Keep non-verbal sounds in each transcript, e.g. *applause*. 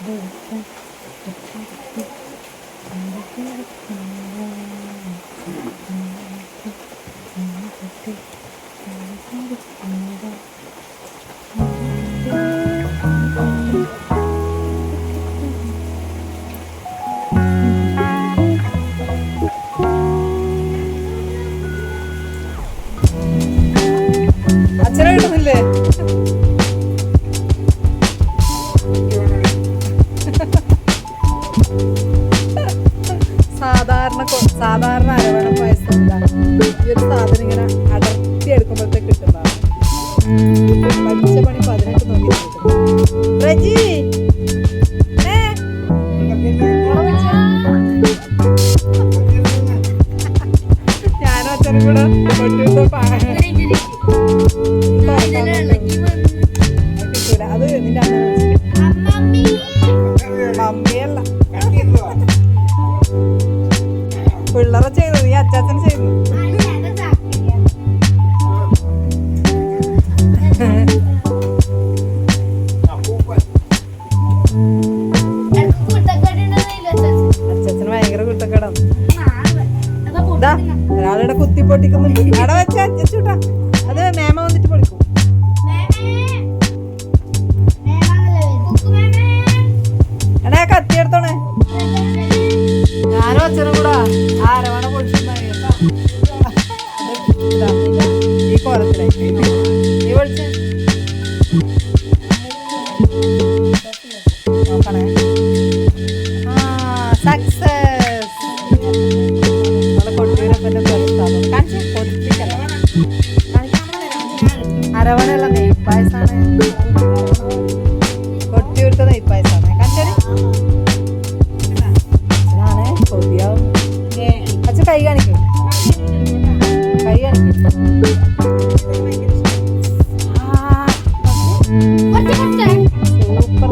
അച്ഛനെ കിട്ടുന്നില്ലേ സാധാരണ സാധാരണ അരവണ പായസം ഈ ഒരു സാധനം ഇങ്ങനെ അടർത്തി എടുക്കുമ്പോഴത്തേക്ക് കിട്ടുന്നതാണ്. പഠിച്ച പണി പതിനെട്ട് നോക്കി പിള്ളേരെ ചെയ്തു നീ അച്ചാച്ചൻ ചെയ്തു. അച്ചാച്ചന് ഭയങ്കര കുട്ടക്കടം ഒരാളിവിടെ കുത്തി പൊട്ടിക്കുന്നുണ്ട് അവിടെ വെച്ച അച്ചൂട്ടാ അത് മേമ വന്നിട്ട് പൊളിക്കും. എടാ കത്തി ആരവണ പൊളിച്ചിട്ടുണ്ടായി ഈ കോലത്തിലായി നീ പൊളിച്ചേ നോക്കണേ അച്ഛ കൈ കാണിക്കും കൈ കാണിക്കും ആ, സൂപ്പർ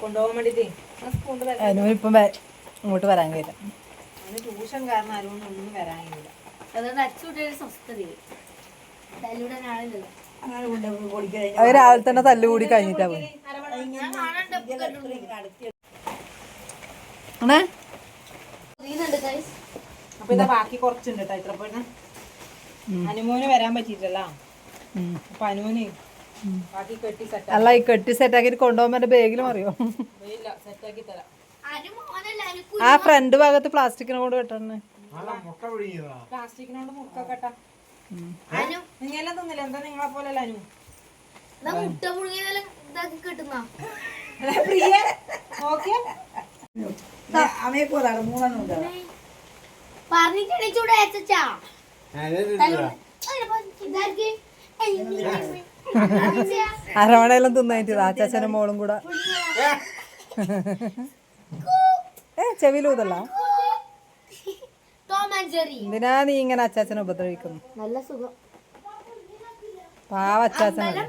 കൊണ്ടുപോകാൻ വേണ്ടിട്ടേ. അതിനും ഇപ്പം ഇങ്ങോട്ട് വരാൻ കഴിയില്ല ട്യൂഷൻ കാരണം ആരും ഒന്നും അതുകൊണ്ട് അച്ചുകൂട്ടിയൊരു അത് രാവിലെ തന്നെ തല്ലുകൂടി കഴിഞ്ഞിട്ടാ പോയി. അപ്പൊ ഇതാ ബാക്കി കുറച്ചുണ്ട് കേട്ടോ. ഇത്ര പോയിന് അനുമോന് വരാൻ പറ്റിയിട്ടല്ല. അപ്പൊ അനുമോന് അല്ല ഈ കെട്ടി സെറ്റാക്കി തരാം അനു മോനല്ല, അനു ആ ഫ്രണ്ട് ഭാഗത്ത് പ്ലാസ്റ്റിക്കിനെ കൊണ്ട് കെട്ടണേ പ്ലാസ്റ്റിക്കിനോട് നിങ്ങളെല്ലാം തിന്നില്ല എന്താ നിങ്ങളെ പോലെയല്ല അനു മുട്ട പുഴുങ്ങിയതെല്ലാം ഇതാക്കി കിട്ടുന്ന പ്രിയ ഓക്കെ പറഞ്ഞിട്ട് എണീച്ചൂടെ അച്ചാ ഇതാക്കി *laughs* അരവണയെല്ലാം തിന്നായിട്ട് ആച്ചാച്ചനും മോളും കൂടെ. ഏ ചെവിയിലൂതല്ല ജെറി എന്തിനാ നീ ഇങ്ങനെ അച്ചാച്ചനെ ഉപദ്രവിക്കുന്നു? നല്ല സുഖം. പാവ അച്ചാച്ചനെ